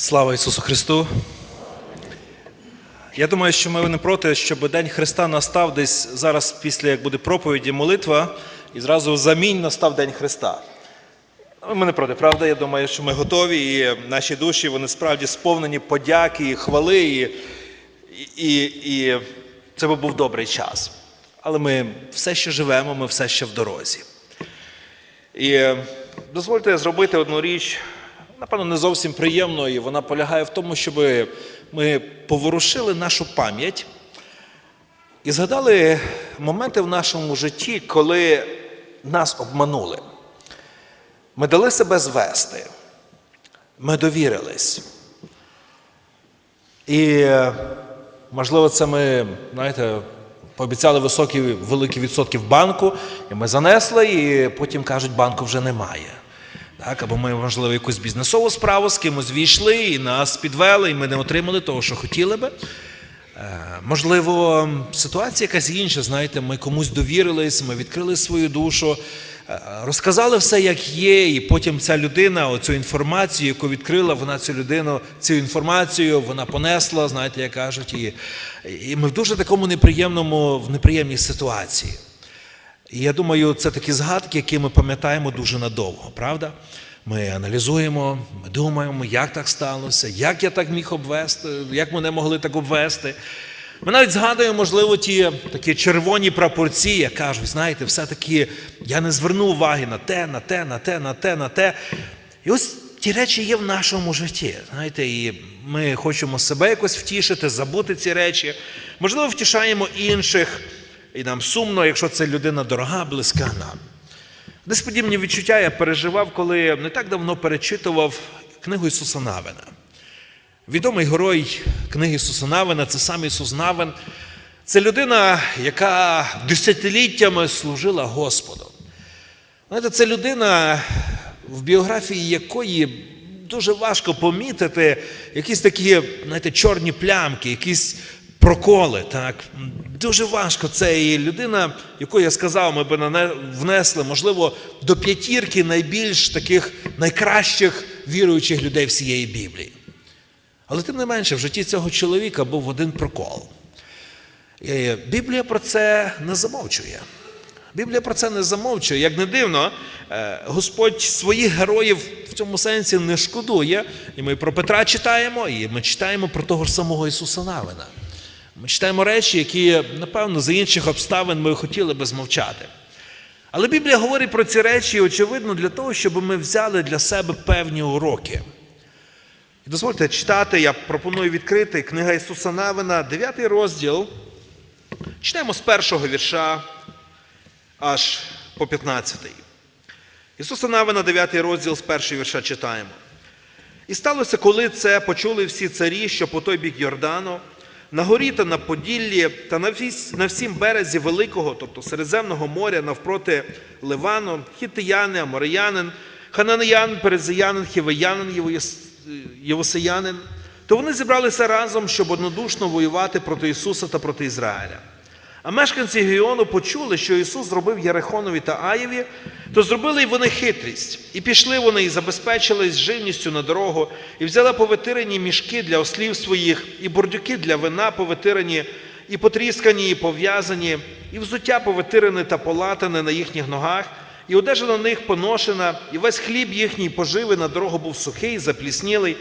Слава Ісусу Христу! Я думаю, що ми не проти, щоб День Христа настав десь зараз, після як буде проповіді, молитва, і зразу замінь настав День Христа. Ми не проти, правда? Я думаю, що ми готові, і наші душі вони справді сповнені подяки і хвали, і, і, і це би був добрий час. Але ми все ще живемо, ми все ще в дорозі. І е, дозвольте зробити одну річ, напевно, не зовсім приємно, і вона полягає в тому, щоб ми поворушили нашу пам'ять і згадали моменти в нашому житті, коли нас обманули. Ми дали себе звести, ми довірились. І, можливо, це ми, знаєте, пообіцяли високі, великі відсотки в банку, і ми занесли, і потім кажуть, банку вже немає. Так, або ми, можливо, якусь бізнесову справу з кимось війшли, і нас підвели, і ми не отримали того, що хотіли би. Е, Можливо, ситуація якась інша, знаєте, ми комусь довірились, ми відкрили свою душу, е, розказали все, як є, і потім ця людина, оцю інформацію, яку відкрила, вона цю людину, цю інформацію вона понесла, знаєте, як кажуть, і, і ми в дуже такому неприємному, в неприємній ситуації. І я думаю, це такі згадки, які ми пам'ятаємо дуже надовго, правда? Ми аналізуємо, ми думаємо, як так сталося, як я так міг обвести, як мене могли так обвести. Ми навіть згадуємо, можливо, ті такі червоні прапорці, як кажуть, знаєте, все-таки я не звернув уваги на те, на те, на те, на те, на те. І ось ті речі є в нашому житті. Знаєте, і ми хочемо себе якось втішити, забути ці речі. Можливо, втішаємо інших, і нам сумно, якщо це людина дорога, близька нам. Десь подібні відчуття я переживав, коли не так давно перечитував книгу Ісуса Навина. Відомий герой книги Ісуса Навина це сам Ісус Навин. Це людина, яка десятиліттями служила Господу. Знаєте, це людина, в біографії якої дуже важко помітити якісь такі, знаєте, чорні плямки, якісь проколи. Так? Дуже важко. Це і людина, яку я сказав, ми би внесли, можливо, до п'ятірки найбільш таких найкращих віруючих людей всієї Біблії. Але тим не менше, в житті цього чоловіка був один прокол. І Біблія про це не замовчує. Біблія про це не замовчує. Як не дивно, е, Господь своїх героїв в цьому сенсі не шкодує. І ми про Петра читаємо, і ми читаємо про того ж самого Ісуса Навина. Ми читаємо речі, які, напевно, за інших обставин ми хотіли би змовчати. Але Біблія говорить про ці речі, очевидно, для того, щоб ми взяли для себе певні уроки. І дозвольте читати, я пропоную відкрити книга Ісуса Навина, 9 розділ. Читаємо з першого вірша аж по 15. Ісуса Навина, 9 розділ з першого вірша читаємо. І сталося, коли це почули всі царі, що по той бік Йордану, на горі та на Поділлі, та на, всім березі Великого, тобто Середземного моря, навпроти Ливану, хітияни, амореянин, хананеянин, перезиянин, хівеянин, євосиянин, євосеянин, то вони зібралися разом, щоб однодушно воювати проти Ісуса та проти Ізраїля. А мешканці Геону почули, що Ісус зробив Єрихонові та Аєві, то зробили й вони хитрість. І пішли вони і забезпечились живністю на дорогу, і взяли повитирані мішки для ослів своїх, і бордюки для вина повитирані, і потріскані, і пов'язані, і взуття повитирене та полатане на їхніх ногах, і одежа на них поношена, і весь хліб їхній поживи на дорогу був сухий, запліснілий.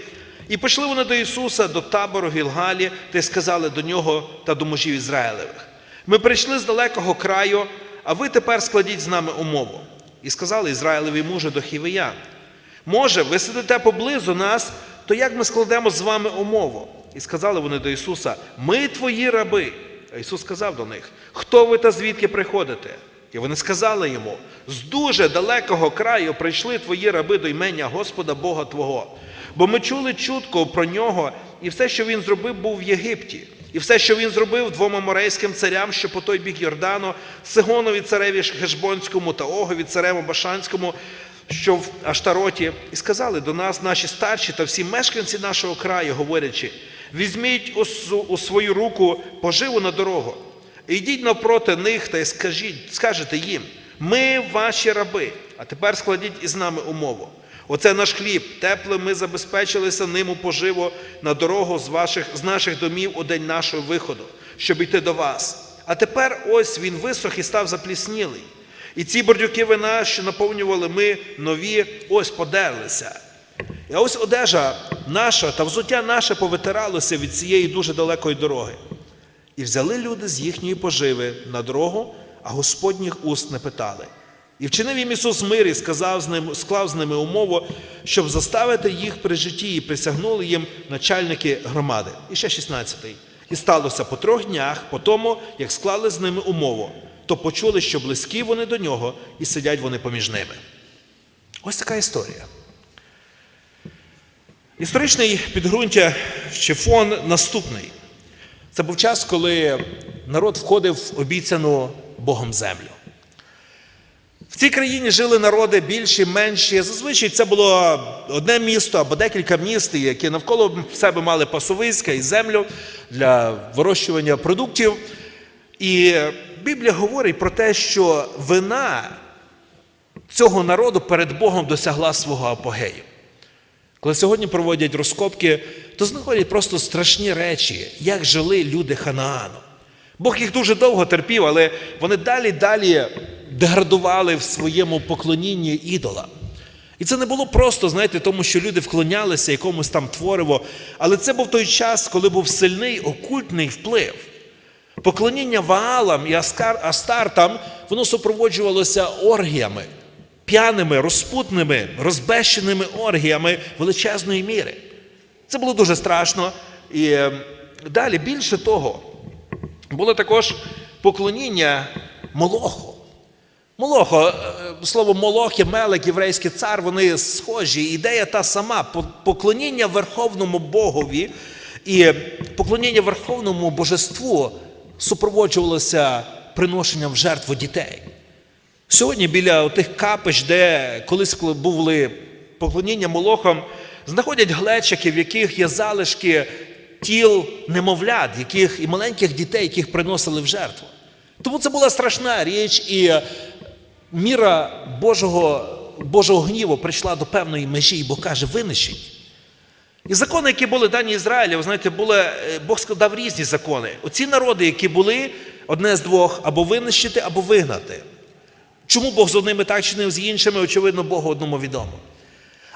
І пішли вони до Ісуса, до табору Гілгалі, та й сказали до нього та до мужів Ізраїлевих. Ми прийшли з далекого краю, а ви тепер складіть з нами умову. І сказали Ізраїлеві мужі до хівеян. Може, ви сидите поблизу нас, то як ми складемо з вами умову? І сказали вони до Ісуса: Ми твої раби. А Ісус сказав до них: Хто ви та звідки приходите? І вони сказали йому: з дуже далекого краю прийшли твої раби до імення Господа Бога Твого. Бо ми чули чутко про нього, і все, що він зробив, був в Єгипті. І все, що він зробив двом аморейським царям, що по той бік Йордану, Сигонові цареві Хешбонському та Огові цареву Башанському, що в Аштароті, і сказали до нас наші старші та всі мешканці нашого краю, говорячи: візьміть у, свою руку поживу на дорогу, йдіть навпроти них та й скажіть, скажете їм: ми ваші раби, а тепер складіть із нами умову. Оце наш хліб, теплим ми забезпечилися ним у поживо на дорогу з, ваших, з наших домів у день нашого виходу, щоб йти до вас. А тепер ось він висох і став запліснілий. І ці бордюки вина, що наповнювали ми нові, ось подерлися. І ось одежа наша та взуття наше повитиралося від цієї дуже далекої дороги. І взяли люди з їхньої поживи на дорогу, а Господніх уст не питали. І вчинив їм Ісус мир і сказав з ним, склав з ними умову, щоб заставити їх при житті, і присягнули їм начальники громади. І ще 16-й. І сталося по трьох днях, по тому, як склали з ними умову, то почули, що близькі вони до нього, і сидять вони поміж ними. Ось така історія. Історичний підґрунтя чи фон наступний. Це був час, коли народ входив в обіцяну Богом землю. Цій країні жили народи більші, менші. Зазвичай це було одне місто або декілька міст, які навколо себе мали пасовиська і землю для вирощування продуктів. І Біблія говорить про те, що вина цього народу перед Богом досягла свого апогею. Коли сьогодні проводять розкопки, то знаходять просто страшні речі, як жили люди Ханаану. Бог їх дуже довго терпів, але вони далі далі деградували в своєму поклонінні ідола. І це не було просто, знаєте, тому що люди вклонялися якомусь там твориво, але це був той час, коли був сильний окультний вплив. Поклоніння Ваалам і Астартам, воно супроводжувалося оргіями, п'яними, розпутними, розбещеними оргіями величезної міри. Це було дуже страшно. І е, далі, більше того, було також поклоніння Молоху. Молохо, е, слово Молох Мелек, єврейський цар, вони схожі. Ідея та сама поклоніння Верховному Богові і поклоніння Верховному Божеству супроводжувалося приношенням в жертву дітей. Сьогодні біля тих капищ, де колись були поклоніння молохам, знаходять глечики, в яких є залишки тіл немовлят, яких, і маленьких дітей, яких приносили в жертву. Тому це була страшна річ, і міра Божого, Божого гніву прийшла до певної межі, бо каже, винищить. І закони, які були дані Ізраїлю, ви знаєте, були, Бог складав різні закони. Оці народи, які були одне з двох, або винищити, або вигнати. Чому Бог з одними так чинив, з іншими, очевидно, Богу одному відомо.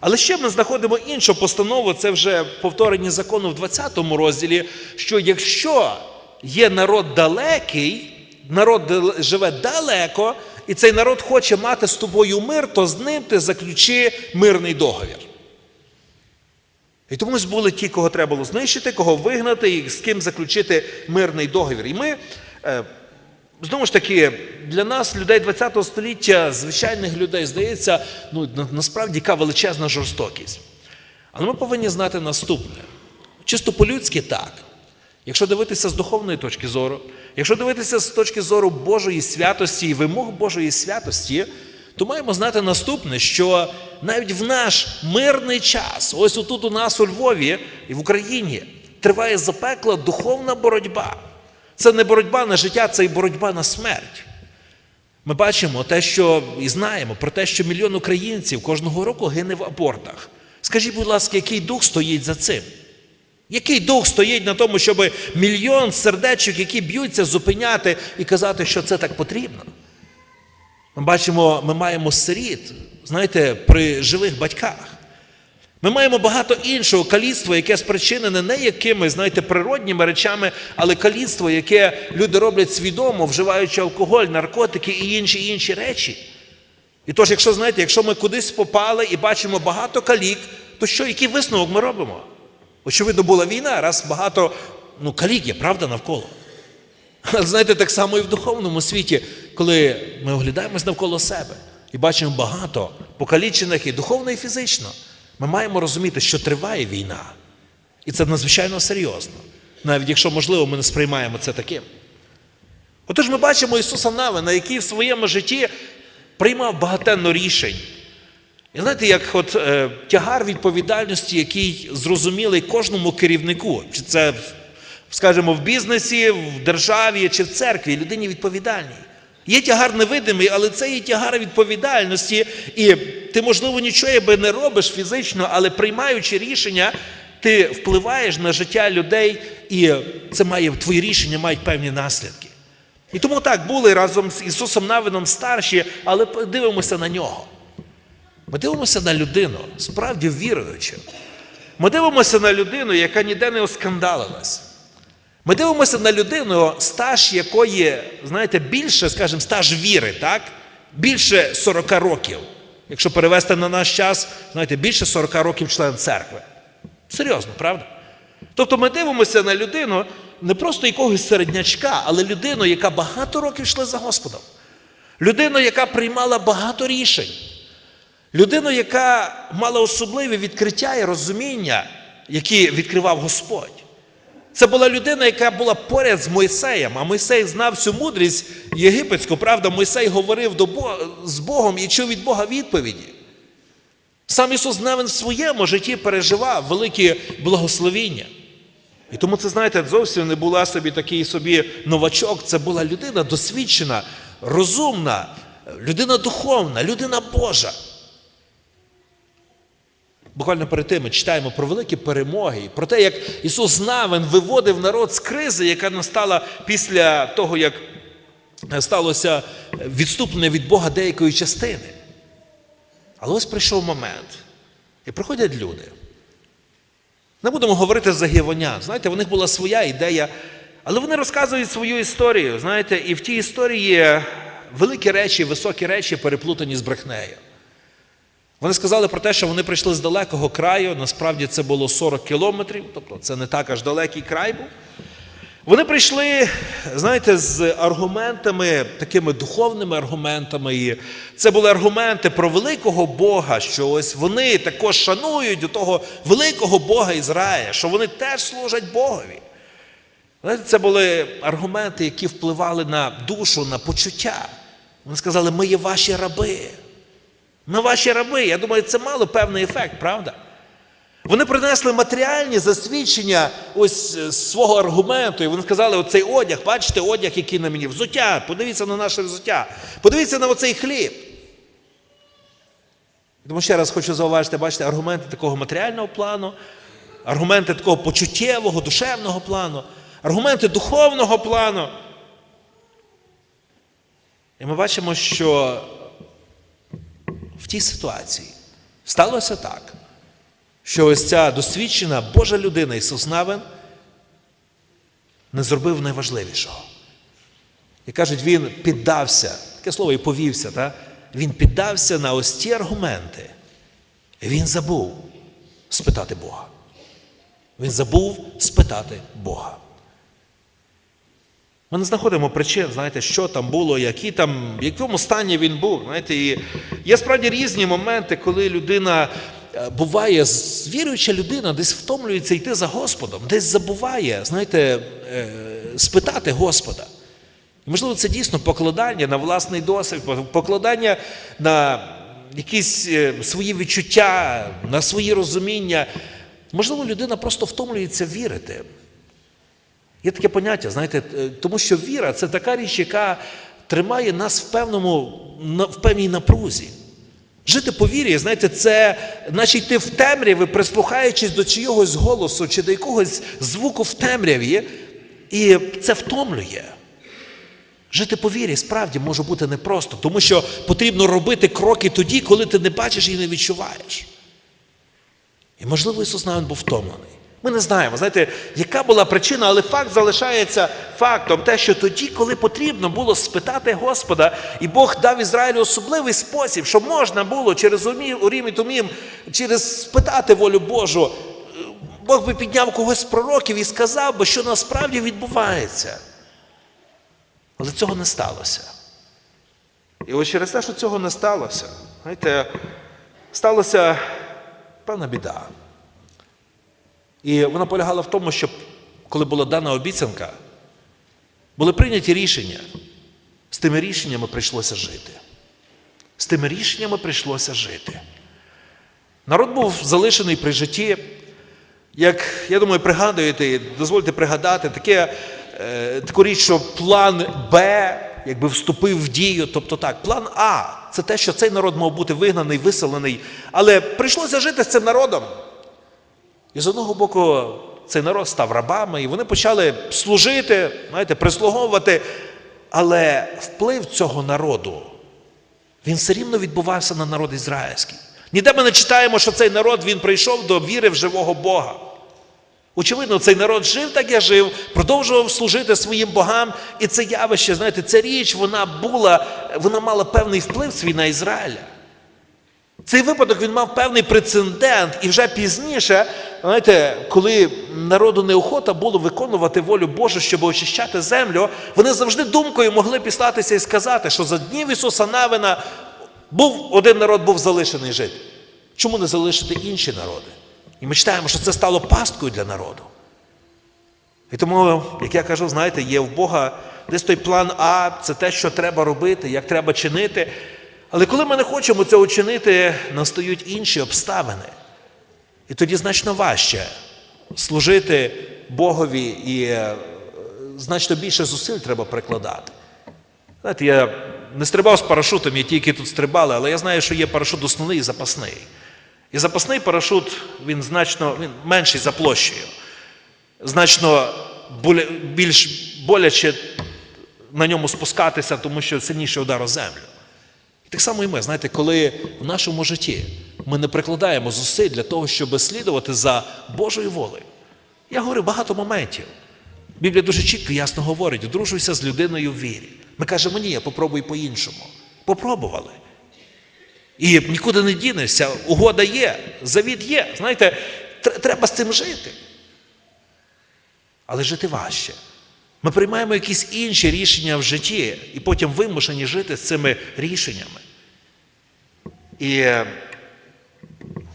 Але ще ми знаходимо іншу постанову, це вже повторення закону в 20 розділі, що якщо є народ далекий, народ живе далеко, і цей народ хоче мати з тобою мир, то з ним ти заключи мирний договір. І тому ж були ті, кого треба було знищити, кого вигнати, і з ким заключити мирний договір. І ми, знову ж таки, для нас, людей ХХ століття, звичайних людей, здається, ну, насправді яка величезна жорстокість. Але ми повинні знати наступне: чисто по-людськи так. Якщо дивитися з духовної точки зору, якщо дивитися з точки зору Божої святості і вимог Божої святості, то маємо знати наступне, що навіть в наш мирний час, ось отут у нас у Львові і в Україні, триває запекла духовна боротьба. Це не боротьба на життя, це і боротьба на смерть. Ми бачимо те, що і знаємо про те, що мільйон українців кожного року гине в абортах. Скажіть, будь ласка, який дух стоїть за цим? Який дух стоїть на тому, щоб мільйон сердечок, які б'ються, зупиняти і казати, що це так потрібно? Ми бачимо, ми маємо сиріт, знаєте, при живих батьках. Ми маємо багато іншого каліцтва, яке спричинене не якимись, знаєте, природніми речами, але каліцтво, яке люди роблять свідомо, вживаючи алкоголь, наркотики і інші інші речі. І тож, якщо знаєте, якщо ми кудись попали і бачимо багато калік, то що, який висновок ми робимо? Очевидно, була війна, раз багато ну, калік є, правда, навколо. Але знаєте, так само і в духовному світі, коли ми оглядаємось навколо себе і бачимо багато покалічених і духовно, і фізично, ми маємо розуміти, що триває війна. І це надзвичайно серйозно, навіть якщо, можливо, ми не сприймаємо це таким. Отож, ми бачимо Ісуса Навина, який в своєму житті приймав багатенно рішень. І знаєте, як от е, тягар відповідальності, який зрозумілий кожному керівнику, чи це, скажімо, в бізнесі, в державі чи в церкві, людині відповідальній. Є тягар невидимий, але це є тягар відповідальності. І ти, можливо, нічого би не робиш фізично, але приймаючи рішення, ти впливаєш на життя людей, і це має твої рішення мають певні наслідки. І тому так були разом з Ісусом Навином старші, але дивимося на нього. Ми дивимося на людину, справді віруючу. Ми дивимося на людину, яка ніде не оскандалилась. Ми дивимося на людину, стаж якої, знаєте, більше, скажімо, стаж віри, так? Більше 40 років. Якщо перевести на наш час, знаєте, більше 40 років член церкви. Серйозно, правда? Тобто ми дивимося на людину не просто якогось середнячка, але людину, яка багато років йшла за Господом. Людину, яка приймала багато рішень. Людину, яка мала особливі відкриття і розуміння, які відкривав Господь. Це була людина, яка була поряд з Мойсеєм, а Мойсей знав всю мудрість єгипетську. Правда, Мойсей говорив до Бога, з Богом і чув від Бога відповіді. Сам Ісус навин в своєму житті переживав великі благословіння. І тому це, знаєте, зовсім не була собі такий собі новачок, це була людина досвідчена, розумна, людина духовна, людина Божа. Буквально перед тим ми читаємо про великі перемоги, про те, як Ісус Навин виводив народ з кризи, яка настала після того, як сталося відступлення від Бога деякої частини. Але ось прийшов момент, і приходять люди. Не будемо говорити за гівонян. Знаєте, в них була своя ідея, але вони розказують свою історію. Знаєте, і в тій історії великі речі, високі речі переплутані з брехнею. Вони сказали про те, що вони прийшли з далекого краю, насправді це було 40 кілометрів, тобто це не так аж далекий край був. Вони прийшли, знаєте, з аргументами, такими духовними аргументами. І це були аргументи про великого Бога, що ось вони також шанують до того великого Бога Ізраїля, що вони теж служать Богові. Знаєте, це були аргументи, які впливали на душу, на почуття. Вони сказали, ми є ваші раби. Ми ваші раби. Я думаю, це мало певний ефект, правда? Вони принесли матеріальні засвідчення ось е, свого аргументу, і вони сказали: оцей одяг, бачите, одяг, який на мені, взуття, подивіться на наше взуття, подивіться на оцей хліб. Тому ще раз хочу зауважити, бачите, аргументи такого матеріального плану, аргументи такого почуттєвого, душевного плану, аргументи духовного плану. І ми бачимо, що в тій ситуації сталося так, що ось ця досвідчена Божа людина Ісус Навин не зробив найважливішого. І кажуть, він піддався, таке слово і повівся, та? він піддався на ось ті аргументи. Він забув спитати Бога. Він забув спитати Бога. Ми не знаходимо причин, знаєте, що там було, які там, в якому стані він був. Знаєте, і Є справді різні моменти, коли людина е, буває, віруюча людина десь втомлюється йти за Господом, десь забуває, знаєте, е, спитати Господа. Можливо, це дійсно покладання на власний досвід, покладання на якісь е, свої відчуття, на свої розуміння. Можливо, людина просто втомлюється вірити. Є таке поняття, знаєте, тому що віра це така річ, яка тримає нас в певному, в певній напрузі. Жити по вірі, знаєте, це наче йти в темряві, прислухаючись до чийогось голосу чи до якогось звуку в темряві, і це втомлює. Жити по вірі справді може бути непросто, тому що потрібно робити кроки тоді, коли ти не бачиш і не відчуваєш. І, можливо, Ісус навіть був втомлений. Ми не знаємо, знаєте, яка була причина, але факт залишається фактом, те, що тоді, коли потрібно було спитати Господа, і Бог дав Ізраїлю особливий спосіб, щоб можна було через Урім і Тумім, через спитати волю Божу, Бог би підняв когось з пророків і сказав би, що насправді відбувається. Але цього не сталося. І ось через те, що цього не сталося, знаєте, сталося певна біда. І вона полягала в тому, що коли була дана обіцянка, були прийняті рішення. З тими рішеннями прийшлося жити. З тими рішеннями прийшлося жити. Народ був залишений при житті. Як, я думаю, пригадуєте, дозвольте пригадати, таке, е, таку річ, що план Б якби вступив в дію. Тобто так, план А це те, що цей народ мав бути вигнаний, виселений. Але прийшлося жити з цим народом. І з одного боку, цей народ став рабами, і вони почали служити, знаєте, прислуговувати. Але вплив цього народу, він все рівно відбувався на народ ізраїльський. Ніде ми не читаємо, що цей народ він прийшов до віри в живого Бога. Очевидно, цей народ жив так, як жив, продовжував служити своїм богам, і це явище, знаєте, ця річ, вона була, вона мала певний вплив свій на Ізраїля. Цей випадок він мав певний прецедент, і вже пізніше, знаєте, коли народу неохота було виконувати волю Божу, щоб очищати землю, вони завжди думкою могли післатися і сказати, що за днів Ісуса Навина був один народ був залишений жити. Чому не залишити інші народи? І ми читаємо, що це стало пасткою для народу. І тому, як я кажу, знаєте, є в Бога десь той план А, це те, що треба робити, як треба чинити. Але коли ми не хочемо цього чинити, настають інші обставини. І тоді значно важче служити Богові і е, значно більше зусиль треба прикладати. Знаєте, я не стрибав з парашутом, я тільки тут стрибали, але я знаю, що є парашут основний і запасний. І запасний парашут, він значно він менший за площею. Значно більш боляче на ньому спускатися, тому що сильніший удар о землю. Так само і ми, знаєте, коли в нашому житті ми не прикладаємо зусиль для того, щоб слідувати за Божою волею. Я говорю багато моментів. Біблія дуже чітко і ясно говорить: одружуйся з людиною в вірі. Ми кажемо, ні, я попробуй по-іншому. Попробували. І нікуди не дінешся, угода є, завід є. Знаєте, треба з цим жити. Але жити важче. Ми приймаємо якісь інші рішення в житті і потім вимушені жити з цими рішеннями. І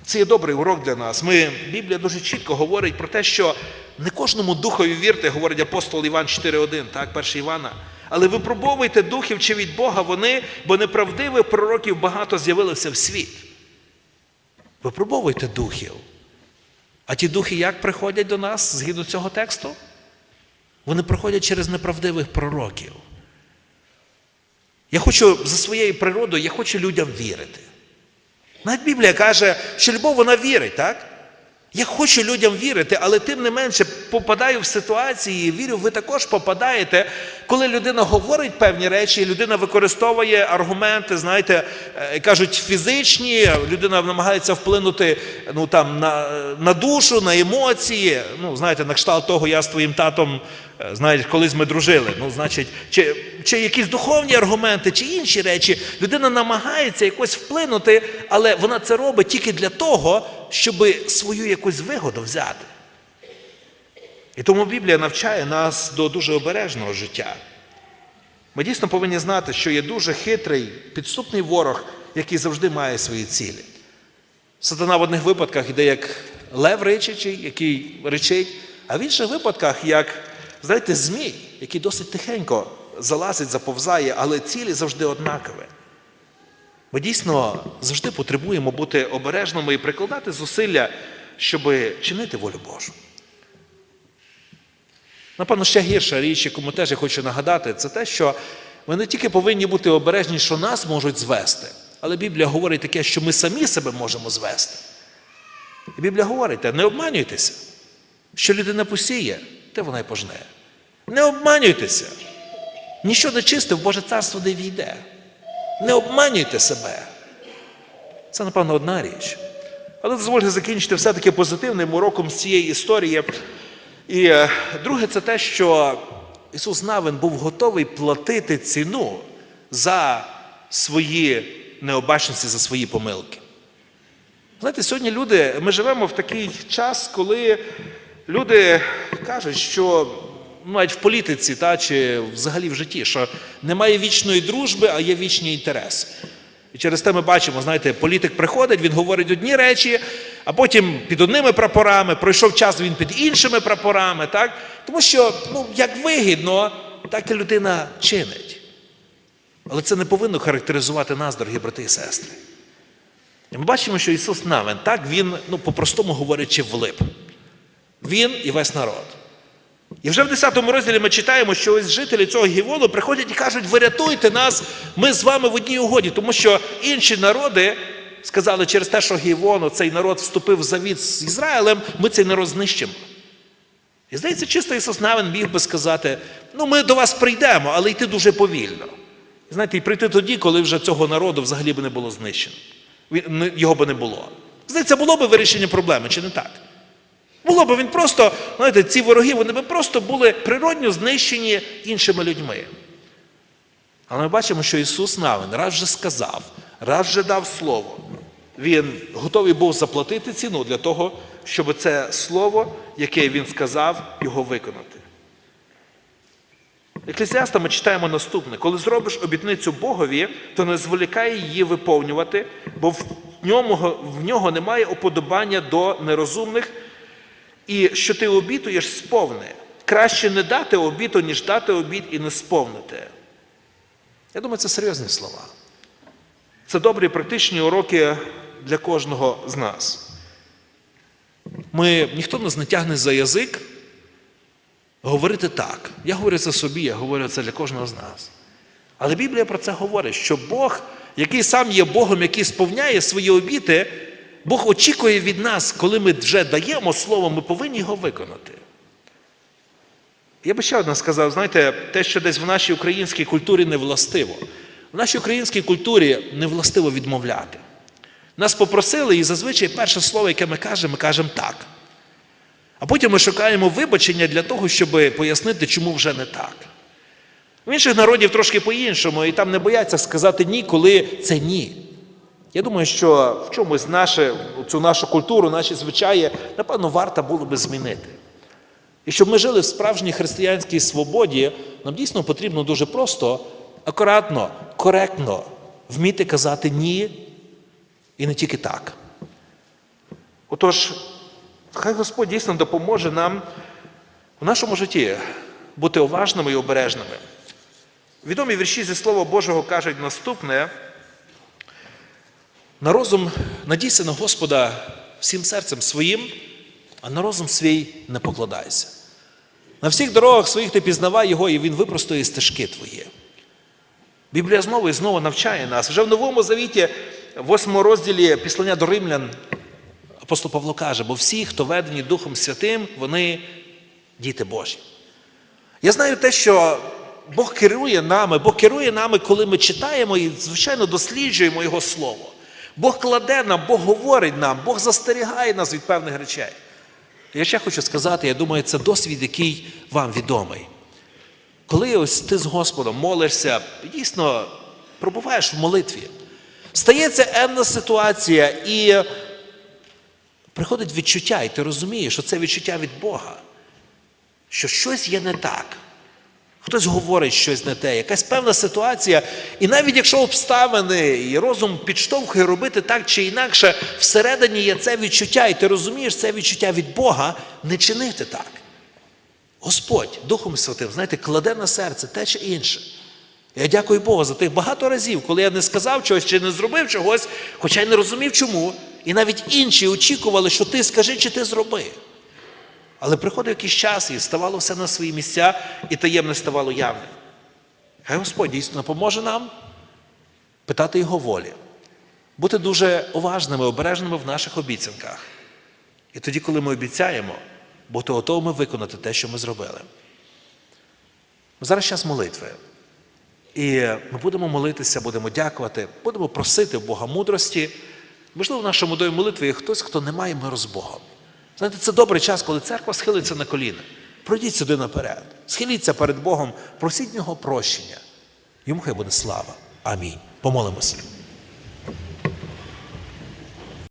це є добрий урок для нас. Ми, Біблія дуже чітко говорить про те, що не кожному духові вірте, говорить апостол Іван 4.1, так, 1 Івана. Але випробовуйте духів чи від Бога вони, бо неправдивих пророків багато з'явилося в світ. Випробовуйте духів. А ті духи як приходять до нас згідно цього тексту? Вони приходять через неправдивих пророків. Я хочу за своєю природою, я хочу людям вірити. Навіть Біблія каже, що любов вона вірить, так? Я хочу людям вірити, але тим не менше попадаю в ситуації, вірю, ви також попадаєте, коли людина говорить певні речі, людина використовує аргументи, знаєте, е, кажуть, фізичні, людина намагається вплинути ну, там, на, на душу, на емоції. Ну, знаєте, на кшталт того, я з твоїм татом, е, знаєте, колись ми дружили. Ну, значить, чи, чи якісь духовні аргументи, чи інші речі, людина намагається якось вплинути, але вона це робить тільки для того, щоб свою якусь вигоду взяти. І тому Біблія навчає нас до дуже обережного життя. Ми дійсно повинні знати, що є дуже хитрий, підступний ворог, який завжди має свої цілі. Сатана в одних випадках йде як лев ричачий, який речить, а в інших випадках як, знаєте, змій, який досить тихенько залазить, заповзає, але цілі завжди однакові. Ми дійсно завжди потребуємо бути обережними і прикладати зусилля, щоб чинити волю Божу. Напевно, ще гірша річ, яку теж я хочу нагадати, це те, що ми не тільки повинні бути обережні, що нас можуть звести, але Біблія говорить таке, що ми самі себе можемо звести. І Біблія говорить, не обманюйтеся, що людина посіє, те вона й пожне. Не обманюйтеся. Ніщо нечисте в Боже царство не війде. Не обманюйте себе. Це, напевно, одна річ. Але дозвольте закінчити все-таки позитивним уроком з цієї історії. І е, друге, це те, що Ісус Навин був готовий платити ціну за свої необачності, за свої помилки. Знаєте, сьогодні люди, ми живемо в такий час, коли люди кажуть, що навіть в політиці та, чи взагалі в житті, що немає вічної дружби, а є вічні інтереси. І через те ми бачимо, знаєте, політик приходить, він говорить одні речі, а потім під одними прапорами, пройшов час він під іншими прапорами, так? Тому що ну, як вигідно, так і людина чинить. Але це не повинно характеризувати нас, дорогі брати і сестри. І ми бачимо, що Ісус Навин, так, він, ну, по-простому говорячи, влип. Він і весь народ. І вже в 10 розділі ми читаємо, що ось жителі цього Гівону приходять і кажуть, врятуйте нас, ми з вами в одній угоді, тому що інші народи сказали, через те, що Гівону, цей народ вступив в завіт з Ізраїлем, ми цей народ знищимо. І здається, чисто Ісус Навин міг би сказати: ну, ми до вас прийдемо, але йти дуже повільно. І знаєте, і прийти тоді, коли вже цього народу взагалі б не було знищено. Його би не було. Здається, було б вирішення проблеми, чи не так? Було б він просто, знаєте, ці вороги, вони б просто були природньо знищені іншими людьми. Але ми бачимо, що Ісус Навин раз вже сказав, раз вже дав слово. Він готовий був заплатити ціну для того, щоб це слово, яке він сказав, його виконати. Еклесіаста ми читаємо наступне: коли зробиш обітницю Богові, то не зволікай її виповнювати, бо в ньому, в нього немає уподобання до нерозумних, і що ти обітуєш, сповни. Краще не дати обіту, ніж дати обіт і не сповнити. Я думаю, це серйозні слова. Це добрі практичні уроки для кожного з нас. Ми, ніхто нас не тягне за язик говорити так. Я говорю це собі, я говорю це для кожного з нас. Але Біблія про це говорить, що Бог, який сам є Богом, який сповняє свої обіти, Бог очікує від нас, коли ми вже даємо слово, ми повинні його виконати. Я би ще одне сказав, знаєте, те, що десь в нашій українській культурі не властиво. В нашій українській культурі не властиво відмовляти. Нас попросили, і зазвичай перше слово, яке ми кажемо, ми кажемо так. А потім ми шукаємо вибачення для того, щоб пояснити, чому вже не так. В інших народів трошки по-іншому, і там не бояться сказати ні, коли це ні. Я думаю, що в чомусь наше, цю нашу культуру, наші звичаї, напевно, варто було би змінити. І щоб ми жили в справжній християнській свободі, нам дійсно потрібно дуже просто, акуратно, коректно вміти казати ні і не тільки так. Отож, хай Господь дійсно допоможе нам в нашому житті бути уважними і обережними. Відомі вірші зі Слова Божого кажуть наступне. На розум надійся на Господа всім серцем своїм, а на розум свій не покладайся. На всіх дорогах своїх ти пізнавай Його, і Він випростує стежки твої. Біблія знову і знову навчає нас. Вже в Новому Завіті, 8 розділі післання до римлян, апостол Павло каже, бо всі, хто ведені Духом Святим, вони діти Божі. Я знаю те, що Бог керує нами, Бог керує нами, коли ми читаємо і, звичайно, досліджуємо Його Слово. Бог кладе нам, Бог говорить нам, Бог застерігає нас від певних речей. Я ще хочу сказати, я думаю, це досвід, який вам відомий. Коли ось ти з Господом молишся, дійсно пробуваєш в молитві, стається енна ситуація, і приходить відчуття, і ти розумієш, що це відчуття від Бога, що щось є не так. Хтось говорить щось не те, якась певна ситуація, і навіть якщо обставини і розум підштовхує робити так чи інакше, всередині є це відчуття, і ти розумієш це відчуття від Бога, не чинити так. Господь Духом Святим, знаєте, кладе на серце те чи інше. Я дякую Богу за тих багато разів, коли я не сказав чогось чи не зробив чогось, хоча й не розумів чому. І навіть інші очікували, що ти скажи, чи ти зроби. Але приходив якийсь час і ставало все на свої місця, і таємне ставало явним. Хай Господь дійсно допоможе нам питати Його волі, бути дуже уважними, обережними в наших обіцянках. І тоді, коли ми обіцяємо, бути готовими виконати те, що ми зробили. Зараз час молитви. І ми будемо молитися, будемо дякувати, будемо просити в Бога мудрості. Можливо, в нашому домі молитві є хтось, хто не має миру з Богом. Знаєте, це добрий час, коли церква схилиться на коліна. Пройдіть сюди наперед. Схиліться перед Богом, просіть нього прощення. Йому хай буде слава. Амінь. Помолимося.